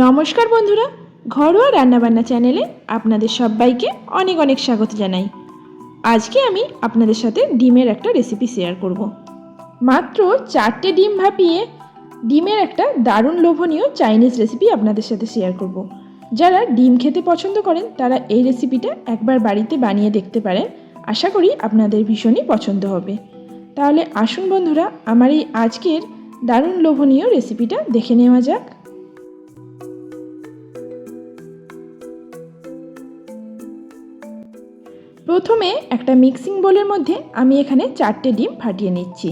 নমস্কার বন্ধুরা, ঘরোয়া রান্নাবান্না চ্যানেলে আপনাদের সবাইকে অনেক অনেক স্বাগত জানাই আজকে আমি আপনাদের সাথে ডিমের একটা রেসিপি শেয়ার করব। মাত্র চারটে ডিম ভাপিয়ে ডিমের একটা দারুণ লোভনীয় চাইনিজ রেসিপি আপনাদের সাথে শেয়ার করব। যারা ডিম খেতে পছন্দ করেন, তারা এই রেসিপিটা একবার বাড়িতে বানিয়ে দেখতে পারেন আশা করি আপনাদের ভীষণই পছন্দ হবে তাহলে আসুন বন্ধুরা, আমার এই আজকের দারুণ লোভনীয় রেসিপিটা দেখে নেওয়া যাক প্রথমে একটা মিক্সিং বোলের মধ্যে আমি এখানে চারটে ডিম ফাটিয়ে নিচ্ছি।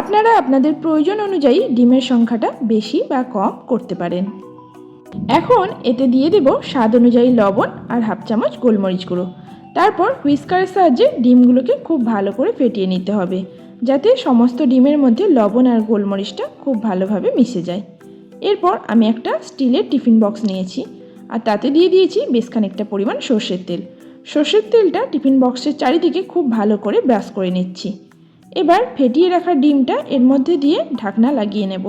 আপনারা আপনাদের প্রয়োজন অনুযায়ী ডিমের সংখ্যাটা বেশি বা কম করতে পারেন। এখন এতে দিয়ে দেব স্বাদ অনুযায়ী লবণ আর হাফ চামচ গোলমরিচ গুঁড়ো। তারপর হুইস্কারের সাহায্যে ডিমগুলোকে খুব ভালো করে ফেটিয়ে নিতে হবে, যাতে সমস্ত ডিমের মধ্যে লবণ আর গোলমরিচটা খুব ভালোভাবে মিশে যায়। এরপর আমি একটা স্টিলের টিফিন বক্স নিয়েছি, আর তাতে দিয়ে দিয়েছি বেশ খানিকটা পরিমাণ সর্ষের তেল। সর্ষের তেলটা টিফিন বক্সের চারিদিকে খুব ভালো করে ব্রাশ করে নিচ্ছি। এবার ফেটিয়ে রাখা ডিমটা এর মধ্যে দিয়ে ঢাকনা লাগিয়ে নেব।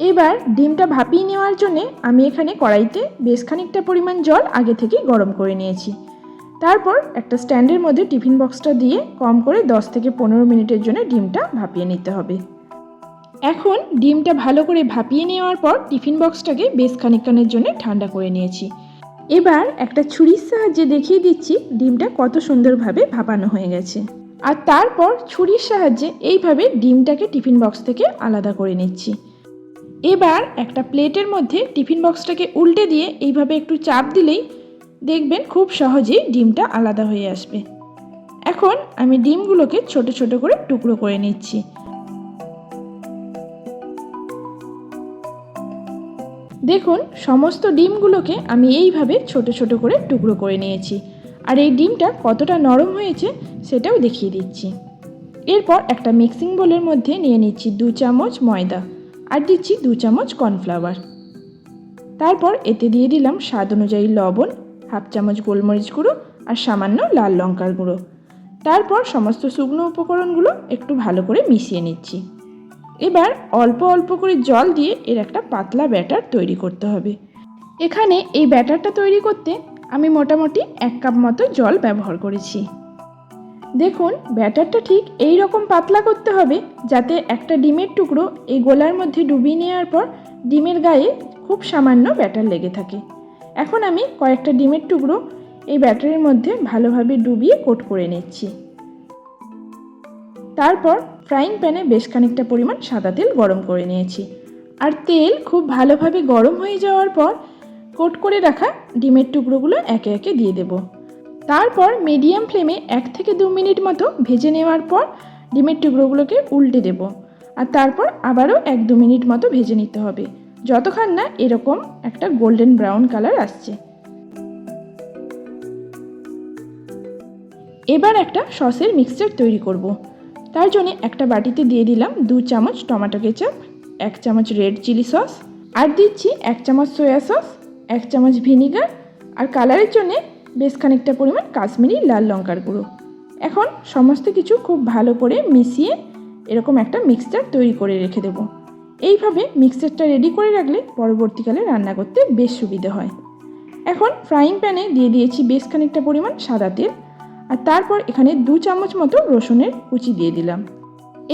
এবার ডিমটা ভাপিয়ে নেওয়ার জন্য আমি এখানে কড়াইতে বেশ খানিকটা পরিমাণ জল আগে থেকে গরম করে নিয়েছি। তারপর একটা স্ট্যান্ডের মধ্যে টিফিন বক্সটা দিয়ে কম করে 10 থেকে পনেরো মিনিটের জন্য ডিমটা ভাপিয়ে নিতে হবে। এখন ডিমটা ভালো করে ভাপিয়ে নেওয়ার পর টিফিন বক্সটাকে বেশ খানিকক্ষণের জন্য ঠান্ডা করে নিয়েছি। এবার একটা ছুরির সাহায্যে দেখিয়ে দিচ্ছি ডিমটা কত সুন্দরভাবে ভাপানো হয়ে গেছে। আর তারপর ছুরির সাহায্যে এইভাবে ডিমটাকে টিফিন বক্স থেকে আলাদা করে নিচ্ছি। এবার একটা প্লেটের মধ্যে টিফিন বক্সটাকে উল্টে দিয়ে এইভাবে একটু চাপ দিলেই দেখবেন খুব সহজেই ডিমটা আলাদা হয়ে আসবে। এখন আমি ডিমগুলোকে ছোট ছোট করে টুকরো করে নিচ্ছি। দেখুন, সমস্ত ডিমগুলোকে আমি এইভাবে ছোট ছোট করে টুকরো করে নিয়েছি। আর এই ডিমটা কতটা নরম হয়েছে সেটাও দেখিয়ে দিচ্ছি। এরপর একটা মিক্সিং বোলের মধ্যে নিয়ে নিচ্ছি দু চামচ ময়দা আর দিচ্ছি দু চামচ কর্নফ্লাওয়ার। তারপর এতে দিয়ে দিলাম স্বাদ অনুযায়ী লবণ, হাফ চামচ গোলমরিচ গুঁড়ো আর সামান্য লাল লঙ্কার গুঁড়ো। তারপর সমস্ত শুকনো উপকরণগুলো একটু ভালো করে মিশিয়ে নিচ্ছি। এবার অল্প অল্প করে জল দিয়ে এর একটা পাতলা ব্যাটার তৈরি করতে হবে। এখানে এই ব্যাটারটা তৈরি করতে আমি মোটামুটি এক কাপ মতো জল ব্যবহার করেছি। দেখুন, ব্যাটারটা ঠিক এই রকম পাতলা করতে হবে যাতে একটা ডিমের টুকরো এই গোলার মধ্যে ডুবিয়ে নেওয়ার পর ডিমের গায়ে খুব সামান্য ব্যাটার লেগে থাকে। এখন আমি কয়েকটা ডিমের টুকরো এই ব্যাটারের মধ্যে ভালোভাবে ডুবিয়ে কোট করে নিচ্ছি। তারপর ফ্রাইং প্যানে বেশ খানিকটা পরিমাণ সাদা তেল গরম করে নিয়েছি। আর তেল খুব ভালোভাবে গরম হয়ে যাওয়ার পর কোট করে রাখা ডিমের টুকরোগুলো একে একে দিয়ে দেব। তারপর মিডিয়াম ফ্লেমে এক থেকে দু মিনিট মতো ভেজে নেওয়ার পর ডিমের টুকরোগুলোকে উল্টে দেব। আর তারপর আবারও এক দু মিনিট মতো ভেজে নিতে হবে। যতক্ষণ না এরকম একটা গোল্ডেন ব্রাউন কালার আসছে। এবার একটা সসের মিক্সচার তৈরি করব। তার জন্য একটা বাটিতে দিয়ে দিলাম দু চামচ টমেটো কেচাপ, এক চামচ রেড চিলি সস আর দিচ্ছি এক চামচ সয়া সস, এক চামচ ভিনিগার আর কালারের জন্যে বেশ খানিকটা পরিমাণ কাশ্মীরি লাল লঙ্কার গুঁড়ো। এখন সমস্ত কিছু খুব ভালো করে মিশিয়ে এরকম একটা মিক্সচার তৈরি করে রেখে দেব। এইভাবে মিক্সচারটা রেডি করে রাখলে পরবর্তীকালে রান্না করতে বেশ সুবিধে হয়। এখন ফ্রাইং প্যানে দিয়ে দিয়েছি বেশ খানিকটা পরিমাণ সাদা তেল আর তারপর এখানে দু চামচ মতো রসুনের কুচি দিয়ে দিলাম।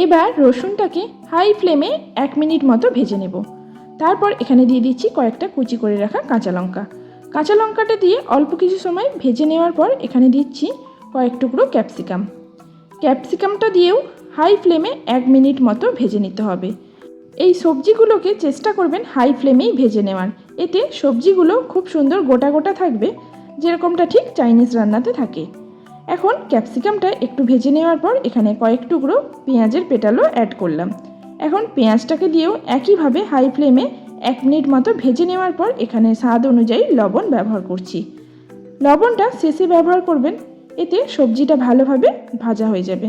এবার রসুনটাকে হাই ফ্লেমে এক মিনিট মতো ভেজে নেব। তারপর এখানে দিয়ে দিচ্ছি কয়েকটা কুচি করে রাখা কাঁচা লঙ্কা। কাঁচা লঙ্কাটা দিয়ে অল্প কিছু সময় ভেজে নেওয়ার পর এখানে দিচ্ছি কয়েক টুকরো ক্যাপসিকাম। ক্যাপসিকামটা দিয়েও হাই ফ্লেমে এক মিনিট মতো ভেজে নিতে হবে। এই সবজিগুলোকে চেষ্টা করবেন হাই ফ্লেমেই ভেজে নেওয়ার। এতে সবজিগুলো খুব সুন্দর গোটা গোটা থাকবে, যেরকমটা ঠিক চাইনিজ রান্নাতে থাকে। এখন ক্যাপসিকামটা একটু ভেজে নেওয়ার পর এখানে কয়েক টুকরো পেঁয়াজের পেটালো অ্যাড করলাম। এখন পেঁয়াজটাকে দিয়েও একইভাবে হাই ফ্লেমে এক মিনিট মতো ভেজে নেওয়ার পর এখানে স্বাদ অনুযায়ী লবণ ব্যবহার করছি। লবণটা শেষে ব্যবহার করবেন, এতে সবজিটা ভালোভাবে ভাজা হয়ে যাবে।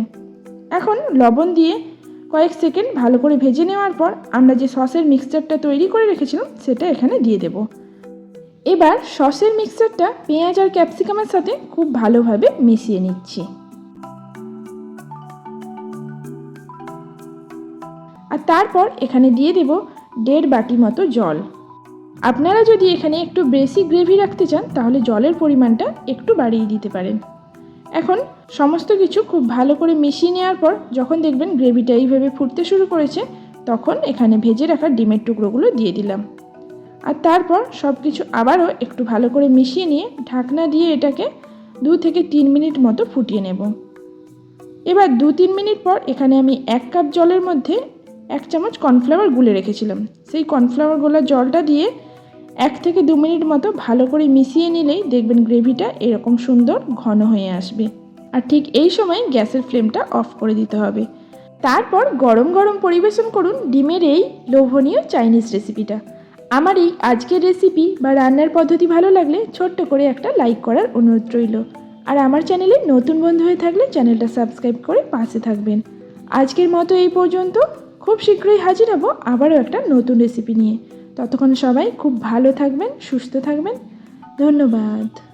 এখন লবণ দিয়ে কয়েক সেকেন্ড ভালো করে ভেজে নেওয়ার পর আমরা যে সসের মিক্সচারটা তৈরি করে রেখেছিলাম, সেটা এখানে দিয়ে দেব। এবার সসের মিক্সারটা পেঁয়াজ আর ক্যাপসিকামের সাথে খুব ভালোভাবে মিশিয়ে নিচ্ছি। আর তারপর এখানে দিয়ে দেব দেড় বাটি মতো জল। আপনারা যদি এখানে একটু বেশি গ্রেভি রাখতে চান, তাহলে জলের পরিমাণটা একটু বাড়িয়ে দিতে পারেন। এখন সমস্ত কিছু খুব ভালো করে মিশিয়ে নেওয়ার পর যখন দেখবেন গ্রেভিটা এইভাবে ফুটতে শুরু করেছে, তখন এখানে ভেজে রাখা ডিমের টুকরোগুলো দিয়ে দিলাম। আর তারপর সব কিছু আবারও একটু ভালো করে মিশিয়ে নিয়ে ঢাকনা দিয়ে এটাকে দু থেকে তিন মিনিট মতো ফুটিয়ে নেব। এবার দু তিন মিনিট পর এখানে আমি এক কাপ জলের মধ্যে এক চামচ কর্নফ্লাওয়ার গুলে রেখেছিলাম। সেই কর্নফ্লাওয়ার গোলা জলটা দিয়ে এক থেকে দু মিনিট মতো ভালো করে মিশিয়ে নিলেই দেখবেন গ্রেভিটা এরকম সুন্দর ঘন হয়ে আসবে। আর ঠিক এই সময় গ্যাসের ফ্লেমটা অফ করে দিতে হবে। তারপর গরম গরম পরিবেশন করুন ডিমের এই লোভনীয় চাইনিজ রেসিপিটা। আমার এই আজকের রেসিপি বা রান্নার পদ্ধতি ভালো লাগলে ছোট্ট করে একটা লাইক করার অনুরোধ রইল। আর আমার চ্যানেলে নতুন বন্ধু হয়ে থাকলে চ্যানেলটা সাবস্ক্রাইব করে পাশে থাকবেন। আজকের মতো এই পর্যন্ত। খুব শীঘ্রই হাজির হব আবারও একটা নতুন রেসিপি নিয়ে। ততক্ষণ সবাই খুব ভালো থাকবেন, সুস্থ থাকবেন। ধন্যবাদ।